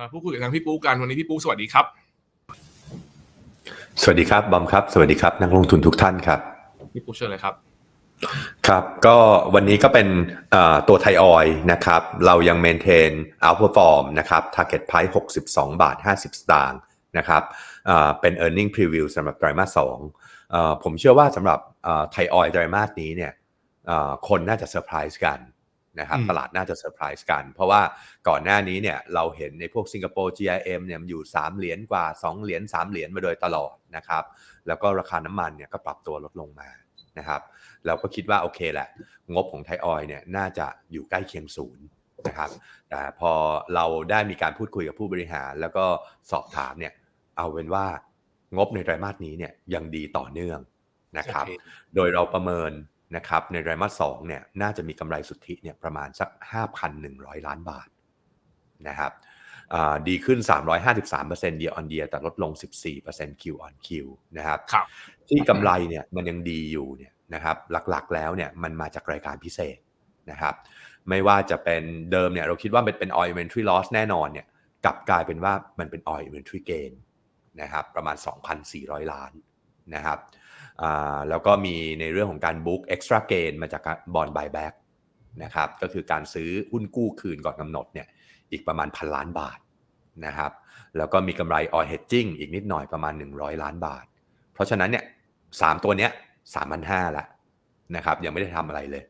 มาพูดคุยกับทางพี่ปุ๊กันวันนี้พี่ปุ๊สวัสดีครับ สวัสดีครับบอมครับ สวัสดีครับ นักลงทุนทุกท่านครับพี่ปุ๊เชิญเลยครับครับก็วันนี้ก็เป็นเอ่อตัวไทยออยนะครับ เรายังเมนเทน outperform นะครับ target price 62 บาท 50 สตางค์นะครับเอ่อเป็น earning preview สำหรับไตรมาส2เอ่อผมเชื่อว่าสำหรับไทยออยไตรมาสนี้เนี่ยเอ่อคนน่าจะเซอร์ไพรส์กัน นะครับอืมตลาดน่าจะเซอร์ไพรส์กัน เพราะว่าก่อนหน้านี้เนี่ยเราเห็นในพวกสิงคโปร์ GIM เนี่ยมันอยู่ 3 เหรียญกว่า 2 เหรียญ3เหรียญมาโดยตลอดนะครับแล้วก็ราคาน้ำมันเนี่ยก็ปรับตัวลดลงมานะครับเราก็คิดว่าโอเคแหละ งบของไทยออยล์เนี่ยน่าจะอยู่ใกล้เคียงศูนย์นะครับแต่พอเราได้มีการพูดคุยกับผู้บริหาร แล้วก็สอบถามเนี่ยเอาเป็นว่างบในไตรมาสนี้เนี่ยยังดีต่อเนื่องนะครับโอเคโดยเราประเมิน นะครับในไตรมาสสองเนี่ยน่าจะมีกำไรสุทธิเนี่ยประมาณสัก 5,100 ล้านบาทนะครับอ่าดีขึ้น 353% year on year แต่ลดลง 14% Q on Q นะครับครับที่กำไรเนี่ยมันยังดีอยู่เนี่ยนะครับหลักๆแล้วเนี่ยมันมาจากรายการพิเศษนะครับไม่ว่าจะเป็นเดิมเนี่ยเราคิดว่าเป็นเป็น oil inventory loss แน่นอนเนี่ยกลับกลายเป็นว่ามันเป็น oil inventory gain นะครับประมาณ 2,400 ล้านนะครับอ่า แล้วก็มีในเรื่องของการ book extra gain มาจากบอล buyback นะครับก็คือการซื้อหุ้นกู้คืนก่อนกำหนดเนี่ยอีกประมาณพันล้านบาทนะครับแล้วก็มีกำไร oil hedging อีกนิดหน่อยประมาณ 100 ล้านบาท เพราะฉะนั้นเนี่ยสามตัวเนี้ยสามพันห้าละนะครับยังไม่ได้ทำอะไรเลย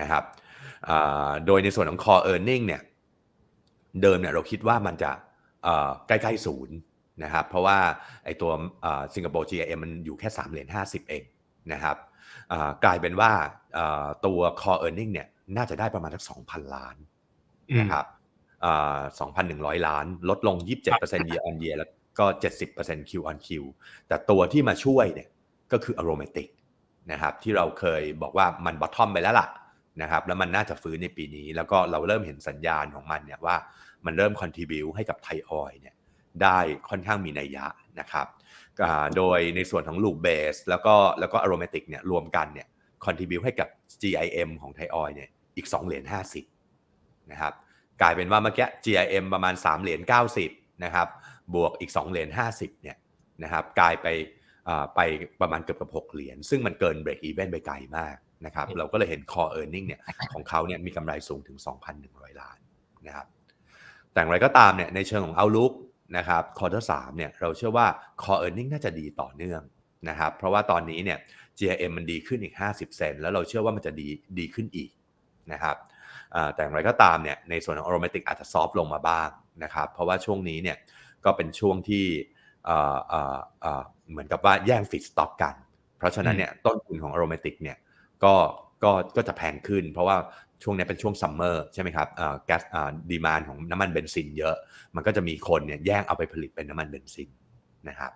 นะครับโดยในส่วนของ core earning เนี่ยเดิมเนี่ยเราคิดว่ามันจะใกล้ๆศูนย์ นะครับเพราะว่าไอตัวสิงคโปร์ GIM มันอยู่แค่3เหรียญ50 เองนะครับอ่ากลายเป็นว่าเอ่อตัว core earning เนี่ยน่าจะได้ประมาณสัก2,000 ล้านนะครับอ่า2,100 ล้าน ลดลง 27% year on year แล้วก็ 70% Q on Q แต่ตัวที่มาช่วยเนี่ยก็คือ aromatic นะครับที่เราเคยบอกว่ามัน bottom ไปแล้วล่ะนะครับแล้วมันน่าจะฟื้นในปีนี้ แล้วก็เราเริ่มเห็นสัญญาณของมันเนี่ยว่ามันเริ่ม contribute ให้กับไทยออยเนี่ย ได้ค่อนข้างมีนัยยะนะครับอ่าโดยในส่วนของ loop base แล้วก็แล้วก็ aromatic เนี่ยรวมกันเนี่ย contribute ให้กับ GIM ของไทยออยเนี่ยอีก2เหรียญ50นะครับกลายเป็นว่าเมื่อกี้ GIM ประมาณ3เหรียญ90นะครับบวกอีก2เหรียญ50เนี่ยนะครับกลายไปอ่าไปประมาณเกือบกับ6เหรียญซึ่งมันเกิน break even ไปไกลมากนะครับเราก็เลยเห็น core earning เนี่ยของเขาเนี่ยมีกำไรสูงถึง 2,100 ล้านนะครับแต่อย่างไรก็ตามเนี่ยในเชิงของ outlook นะครับ quarter 3เนี่ยเราเชื่อว่า core earning น่าจะดีต่อเนื่องนะครับเพราะว่าตอนนี้เนี่ย GIM มันดีขึ้นอีก 50 เซนแล้วเราเชื่อว่ามันจะดีดีขึ้นอีกนะครับอ่าแต่อย่างไรก็ตามเนี่ยในส่วนของ aromatic อาจจะซอฟลงมาบ้างนะครับเพราะว่าช่วงนี้เนี่ยก็เป็นช่วงที่เอ่อเอ่อเอ่อเหมือนกับว่าแย่งฟีดสต็อกกัน เพราะฉะนั้นเนี่ยต้นทุนของ aromatic เนี่ยก็ก็ก็จะแพงขึ้น เพราะว่า ช่วงนี้เป็นช่วงซัมเมอร์ใช่ไหมครับอ่าแก๊สอ่าดีมานของน้ำมันเบนซินเยอะ มันก็จะมีคนเนี่ยแย่งเอาไปผลิตเป็นน้ำมันเบนซินนะครับ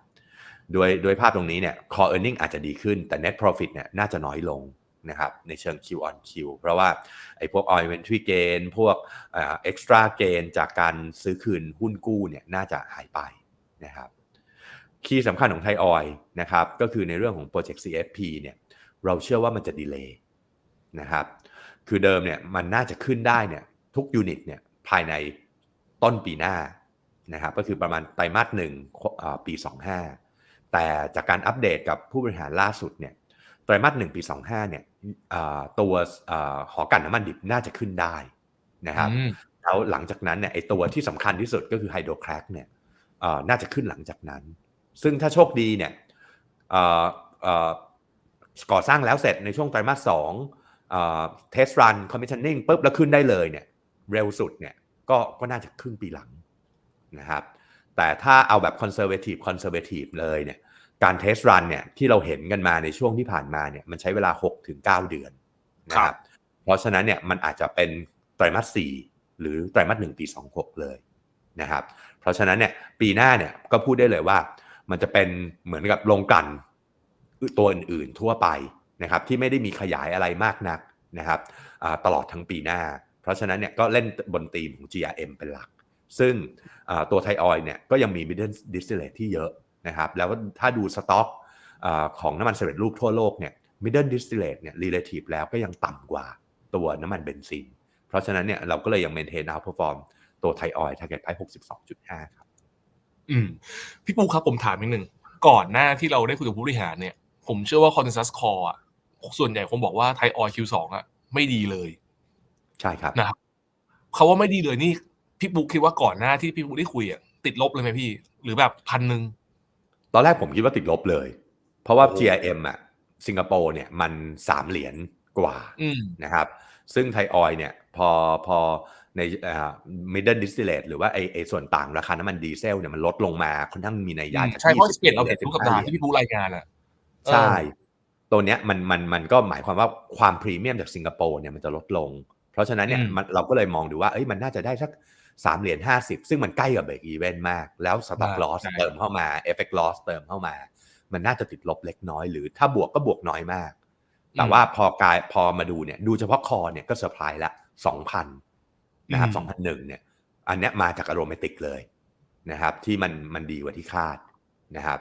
โดยโดยภาพตรงนี้เนี่ย core earning อาจจะดีขึ้นแต่ net profit เนี่ยน่าจะน้อยลงนะครับในเชิง Q on Q เพราะว่าไอ้พวก oil inventory gain พวกเอ่อ extra gain จากการซื้อคืนหุ้นกู้เนี่ยน่าจะหายไปนะครับคีย์สำคัญของไทยออยนะครับก็คือในเรื่องของโปรเจกต์ CFP เนี่ยเราเชื่อว่ามันจะดีเลย์นะครับ คือเดิมเนี่ยมันน่าจะขึ้นได้เนี่ยทุกยูนิตเนี่ยภายในต้นปีหน้านะครับก็คือประมาณไตรมาสหนึ่งเอ่อปี 25 แต่จากการอัปเดตกับผู้บริหารล่าสุดเนี่ยไตรมาสหนึ่งปี 25 เนี่ยอ่าตัวอ่าหอกลั่นน้ำมันดิบน่าจะขึ้นได้นะครับอืมแล้วหลังจากนั้นเนี่ยไอตัวที่สำคัญที่สุดก็คือไฮโดรแครกเนี่ยเอ่อน่าจะขึ้นหลังจากนั้น ซึ่งถ้าโชคดีเนี่ยเอ่อเอ่อก่อสร้างแล้วเสร็จในช่วงไตรมาสสอง เทสรันคอมมิชชั่นนิ่งปุ๊บแล้วขึ้นได้เลยเนี่ยเร็วสุดเนี่ยก็ก็น่าจะครึ่งปีหลังนะครับแต่ถ้าเอาแบบคอนเซอร์เวทีฟคอนเซอร์เวทีฟเลยเนี่ยการเทสรันเนี่ยที่เราเห็นกันมาในช่วงที่ผ่านมาเนี่ยมันใช้เวลา 6-9 เดือนนะคครัรับบเพราะฉะนั้นเนี่ยมันอาจจะเป็นไตรมาสสี่หรือไตรมาสหนึ่งปี 26 เลยนะครับเพราะฉะนั้นเนี่ยปีหน้าเนี่ยก็พูดได้เลยว่า มันจะเป็นเหมือนกับโรงกลั่นตัวอื่นๆทั่วไป นะครับที่ไม่ได้มีขยายอะไรมากนักนะครับตลอดทั้งปีหน้า เพราะฉะนั้นเนี่ยก็เล่นบนธีมของ GRM เป็นหลัก ซึ่งตัวไทยออยเนี่ยก็ยังมี middle distillate ที่เยอะนะครับแล้วถ้าดูสต็อกของน้ำมันสำเร็จรูปทั่วโลกเนี่ย middle distillate เนี่ย relative แล้วก็ยังต่ำกว่าตัวน้ำมันเบนซิน เพราะฉะนั้นเนี่ยเราก็เลยยัง maintain outperform ตัวไทยออยล์ target price 62.5 ครับ อืม พี่ปูครับผมถามนิดนึงก่อนหน้าที่เราได้คุยกับผู้บริหารเนี่ย ผมเชื่อว่า consensus call อะ ส่วนใหญ่คงบอกว่าไทยออย Q2 อะไม่ดีเลย ใช่ครับนะครับเขาว่าไม่ดีเลยนี่พี่ปูคิดว่าก่อนหน้าที่พี่ปูได้คุยอะติดลบเลยไหมพี่ หรือแบบพันหนึ่งตอนแรกผมคิดว่าติดลบเลย เพราะว่าโอ้ GRM อะสิงคโปร์เนี่ยมัน3เหรียญกว่าอืมนะครับ ซึ่งไทยออยล์เนี่ยพอพอในอ่า middle distillate หรือว่าไอไอส่วนต่างราคาน้ำมันดีเซลเนี่ยมันลดลงมาค่อนข้างมีนัยยะจากใช่เพราะ20เปลี่ยนเราเห็นทุกสัปดาห์หรียญที่พี่ปูรายงานอะใช่ ตัวเนี้ยมันมันมันก็หมายความว่าความพรีเมียมจากสิงคโปร์เนี่ยมันจะลดลง เพราะฉะนั้นเนี่ยอืมมันเราก็เลยมองดูว่าเอ้ยมันน่าจะได้สักสามเหรียญห้าสิบซึ่งมันใกล้กับเบรกอีเวนต์มาก แล้วสต็อกลอสเติมเข้ามาเอฟเฟกต์ลอสเติมเข้ามา มันน่าจะติดลบเล็กน้อย หรือถ้าบวกก็บวกน้อยมาก แต่ว่าพอกายพอมาดูเนี่ยดูเฉพาะคอเนี่ยก็เซอร์ไพรส์ละสองพันนะครับสองพันหนึ่งเนี่ย อันเนี้ยมาจากอโรเมติกเลยนะครับ ที่มันมันดีกว่าที่คาดนะครับ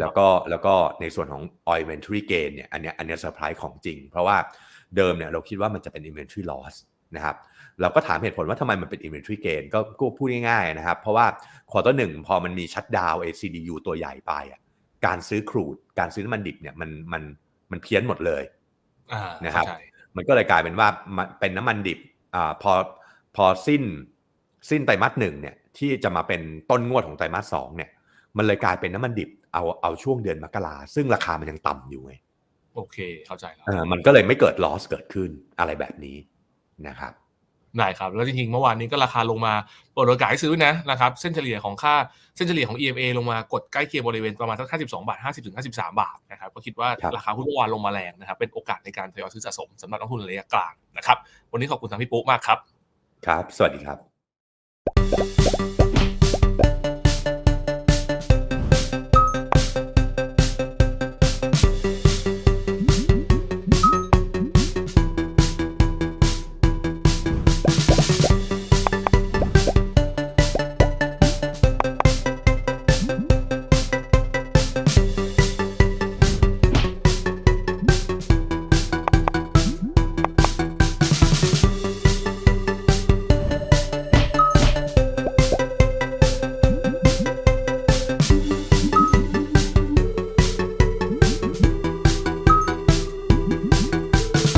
แล้วก็แล้วก็ในส่วนของ oil inventory gain เนี่ยอันเนี้ยอันเนี้ยเซอร์ไพรส์ของจริง เพราะว่าเดิมเนี่ยเราคิดว่ามันจะเป็น inventory loss นะครับเราก็ถามเหตุผลว่าทำไมมันเป็น inventory gain ก็ก็พูดง่ายๆนะครับ เพราะว่าควอเตอร์หนึ่งพอมันมีชัดดาว ACDU ตัวใหญ่ไปอะการซื้อครูด การซื้อน้ำมันดิบเนี่ยมันมันมันเพี้ยนหมดเลยอ่านะครับเข้าใจมันก็เลยกลายเป็นว่ามันเป็นน้ำมันดิบอ่าพอพอสิ้นสิ้นไตรมาสหนึ่งเนี่ยที่จะมาเป็นต้นงวดของไตรมาสสองเนี่ย มันเลยกลายเป็นน้ำมันดิบเอาเอาช่วงเดือนมกราซึ่งราคามันยังต่ำอยู่ไงโอเคเข้าใจแล้วเออมันก็เลยไม่เกิดลอสเกิดขึ้นอะไรแบบนี้นะครับได้ครับ แล้วจริงๆเมื่อวานนี้ก็ราคาลงมาเปิดโอกาสให้ซื้อนะนะครับเส้นเฉลี่ยของค่าเส้นเฉลี่ยของ EMA ลงมากดใกล้เคียงบริเวณประมาณสัก52 บาท 50ถึง53 บาทนะครับก็คิดว่าครับราคาหุ้นเมื่อวานลงมาแรงนะครับเป็นโอกาสในการทยอยซื้อสะสมสำหรับนักทุนระยะกลางนะครับวันนี้ขอบคุณทางพี่ปุ๊มากครับ ครับ สวัสดีครับ